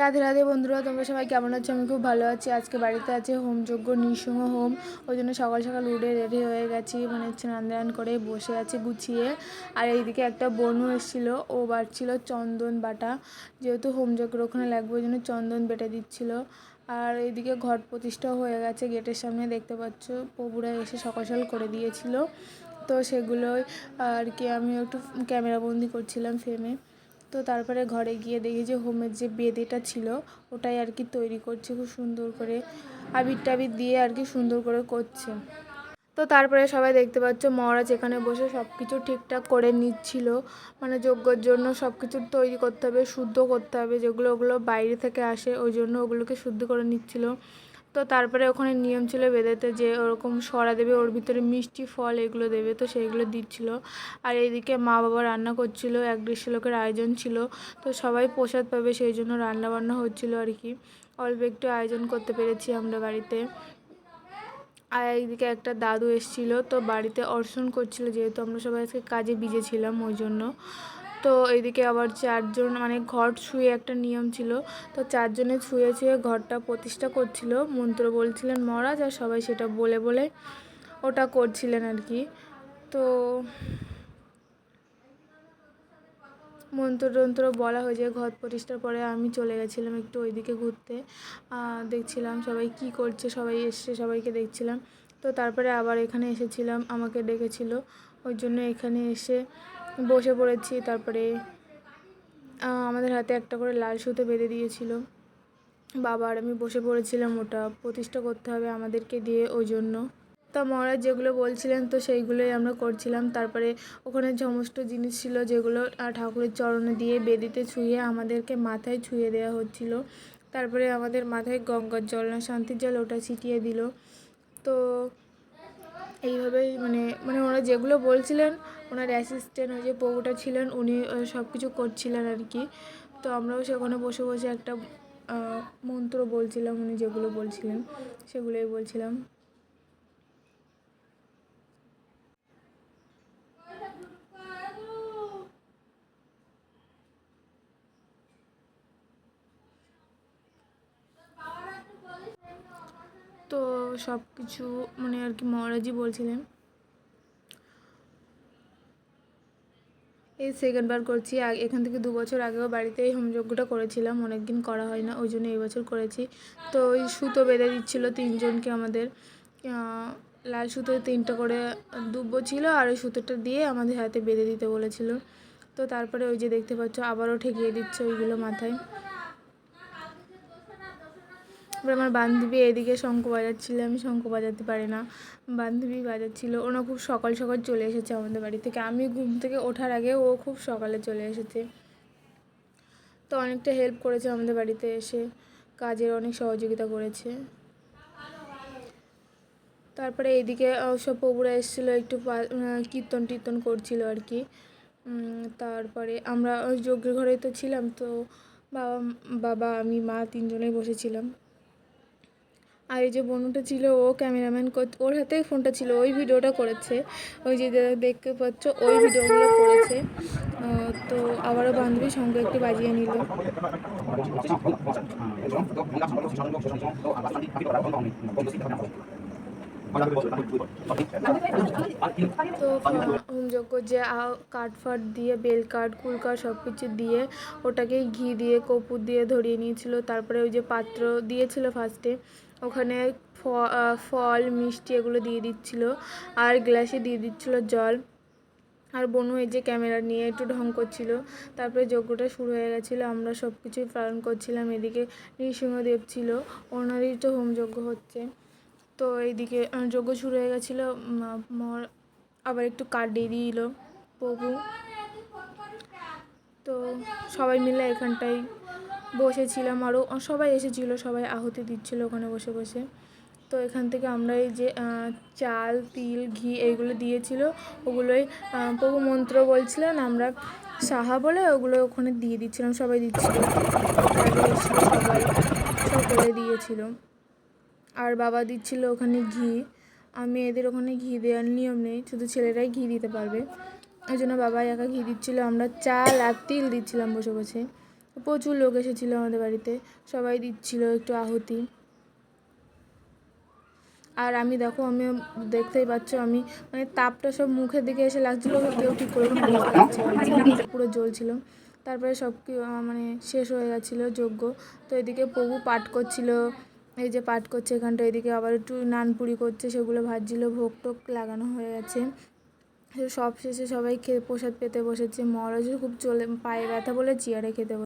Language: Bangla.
রাধে রাধে বন্ধুরা, তোমরা সবাই কেমন আছো? আমি খুব ভালো আছি। আজকে বাড়িতে আছে হোমযজ্ঞ নৃসিংহ হোম। ওই জন্য সকাল সকাল উঠে রেডি হয়ে গেছি। মানে স্নান দান করে বসে আছে গুছিয়ে। আর এইদিকে একটা বনু এসেছিল। ও বাড়ছিল চন্দন বাটা। যেহেতু হোমযজ্ঞের ওখানে লাগবে, ওই জন্য চন্দন বেটে দিচ্ছিল। আর এইদিকে ঘট প্রতিষ্ঠা হয়ে গেছে গেটের সামনে, দেখতে পাচ্ছ? প্রভুরা এসে সকাল সকাল করে দিয়েছিল। তো সেগুলোই আর কি আমি একটু ক্যামেরাবন্দি করছিলাম ফ্রেমে তো তারপরে ঘরে গিয়ে দেখি যে হোমের যে বেদেটা ছিল, ওটাই আর কি তৈরি করছে খুব সুন্দর করে। আবির টাবির দিয়ে আর কি সুন্দর করে করছে। তো তারপরে সবাই দেখতে পাচ্ছ মহারাজ এখানে বসে সব কিছু ঠিকঠাক করে নিচ্ছিল। মানে যজ্ঞর জন্য সব কিছু তৈরি করতে হবে, শুদ্ধ করতে হবে, যেগুলো ওগুলো বাইরে থেকে আসে, ওই জন্য ওগুলোকে শুদ্ধ করে নিচ্ছিল। তো তারপরে ওখানে নিয়ম ছিল বেদেতে যে ওরকম সরা দেবে, ওর ভিতরে মিষ্টি ফল এগুলো দেবে, তো সেইগুলো দিচ্ছিল। আর এইদিকে মা বাবা রান্না করছিল, এক দেড়শো লোকের আয়োজন ছিল, তো সবাই প্রসাদ পাবে সেই জন্য রান্না বান্না হচ্ছিল আর কি। অল্প একটু আয়োজন করতে পেরেছি আমরা বাড়িতে। আর এইদিকে একটা দাদু এসেছিল, তো বাড়িতে অর্ষণ করছিল, যেহেতু আমরা সবাই আজকে কাজে বিজেছিলাম ওই জন্য। তো এইদিকে আবার চারজন মানে ঘর ছুঁয়ে একটা নিয়ম ছিল। তো চারজনে ছুঁয়ে ছুঁয়ে ঘরটা প্রতিষ্ঠা করছিল। মন্ত্র বলছিলেন, মহারাজ, আর সবাই সেটা বলে বলে ওটা করছিলেন আর কি। তো মন্ত্র টন্ত্র বলা হয়ে যায় ঘর প্রতিষ্ঠার পরে আমি চলে গেছিলাম একটু ওইদিকে ঘুরতে। দেখছিলাম সবাই কি করছে, সবাই এসছে, সবাইকে দেখছিলাম। তো তারপরে আবার এখানে এসেছিলাম, আমাকে ডেকেছিল। ওই জন্য এখানে এসে বসে পড়েছি, তারপরে আমাদের হাতে একটা করে লাল সুতো বেঁধে দিয়েছিল। বাবা আর আমি বসে পড়েছিলাম ওটা, প্রতিষ্ঠা করতে হবে আমাদেরকে দিয়ে ওই জন্য। তা মহারাজ যেগুলো বলছিলেন তো সেইগুলোই আমরা করছিলাম। তারপরে ওখানে সমস্ত জিনিস ছিল যেগুলো ঠাকুরের চরণে দিয়ে বেদিতে ছুঁয়ে আমাদেরকে মাথায় ছুঁয়ে দেওয়া হচ্ছিল। তারপরে আমাদের মাথায় গঙ্গার জল না, শান্তির জল ওটা ছিটিয়ে দিল। তো এইভাবেই মানে মানে ওরা যেগুলো বলছিলেন, ওনার অ্যাসিস্ট্যান্ট ওই যে বউটা ছিলেন, উনি সব কিছু করছিলেন আর কি। তো আমরাও সেখানে বসে বসে একটা মন্ত্র বলছিলাম, উনি যেগুলো বলছিলেন, সেগুলোই বলছিলাম। তো সব কিছু মানে আর কি মহারাজই বলছিলেন। এই সেকেন্ডবার করছি এখান থেকে দু বছর আগেও বাড়িতে এই হোমযজ্ঞটা করেছিলাম অনেক দিন করা হয় না, ওই জন্য এই বছর করেছি। তো ওই সুতো বেঁধে দিচ্ছিল তিনজনকে আমাদের লাল সুতো তিনটা করে দুব্বো ছিল আর ওই সুতোটা দিয়ে আমাদের হাতে বেঁধে দিতে বলেছিল। তো তারপরে ওই যে দেখতে পাচ্ছ, আবারও ঠেকিয়ে দিচ্ছে ওইগুলো মাথায়। তারপরে আমার বান্ধবী এদিকে শঙ্খ বাজাচ্ছিল, আমি শঙ্খ বাজাতে পারি না। বান্ধবী বাজাচ্ছিল ওনা খুব সকাল সকাল চলে এসেছে আমাদের বাড়ি থেকে। আমি ঘুম থেকে ওঠার আগে ও খুব সকালে চলে এসেছে। তো অনেকটা হেল্প করেছে আমাদের বাড়িতে এসে, কাজের অনেক সহযোগিতা করেছে। তারপরে এইদিকে সব প্রভুরা এসেছিল, একটু কীর্তন টীর্তন করছিল আর কি। তারপরে আমরা যজ্ঞের ঘরে তো ছিলাম, তো বাবা বাবা, আমি, মা তিনজনেই বসেছিলাম। আর এই যে বনুটা ছিল, ও ক্যামেরাম্যান ওর হাতেই ফোনটা ছিল, ওই ভিডিওটা করেছে। ওই যে দেখতে পাচ্ছ, ওই ভিডিওগুলো করেছে। তো আবারও বান্ধবীর সঙ্গে একটু বাজিয়ে নিল। তো যে কাঠ ফাট দিয়ে, বেল কাঠ, কুল কাঠ সব কিছু দিয়ে ওটাকে ঘি দিয়ে, কপুর দিয়ে ধরিয়ে নিয়েছিল। তারপরে ওই যে পাত্র দিয়েছিল ফার্স্টে ওখানে ফল, মিষ্টি এগুলো দিয়ে দিচ্ছিল। আর গ্লাসে দিয়ে দিচ্ছিল জল। আর বনু এই যে ক্যামেরা নিয়ে একটু ঢং করছিল। তারপরে যজ্ঞটা শুরু হয়ে গেছিল। আমরা সব কিছুই পালন করছিলাম। এদিকে নৃসিংহদেব ছিল। ওনারই তো হোমযজ্ঞ হচ্ছে। তো এইদিকে যজ্ঞ শুরু হয়ে গেছিল। আবার একটু কাঠ দিয়ে দিল। প্রভু। তো সবাই মিলে এখানটায় বসেছিলাম আরও সবাই এসেছিল, সবাই আহুতি দিচ্ছিল ওখানে বসে বসে। তো এখান থেকে আমরা এই যে চাল, তিল, ঘি এইগুলো দিয়েছিল, ওগুলোই প্রভু মন্ত্র বলছিলেন, আমরা সাহা বলে ওগুলো ওখানে দিয়ে দিচ্ছিলাম, সবাই দিচ্ছিল। সবাই সকলে দিয়েছিল। আর বাবা দিচ্ছিল ওখানে ঘি। আমি এদের ওখানে ঘি দেওয়ার নিয়ম নেই, শুধু ছেলেরাই ঘি দিতে পারবে। ওই জন্য বাবা একা ঘি দিচ্ছিল, আমরা চাল আর তিল দিচ্ছিলাম বসে বসে। প্রচুর লোক এসেছিল আমাদের বাড়িতে। সবাই দিচ্ছিল একটু আহুতি। আর আমি দেখো, আমি দেখতেই পাচ্ছ, আমি মানে তাপটা সব মুখের দিকে এসে লাগছিল কেউ ঠিক করে পুরো জ্বলছিল। তারপরে সব মানে শেষ হয়ে গেছিল যজ্ঞ তো এদিকে প্রভু পাঠ করছিল, এই যে পাঠ করছে এখানটা, এদিকে আবার একটু নানপুরি করছে, সেগুলো ভাজছিল, ভোগ টোক লাগানো হয়ে গেছে। সব শেষে সবাই খেয়ে, প্রসাদ পেতে বসেছে। মহারাজও খুব চলে, পায়ে ব্যথা বলে চেয়ারে খেতে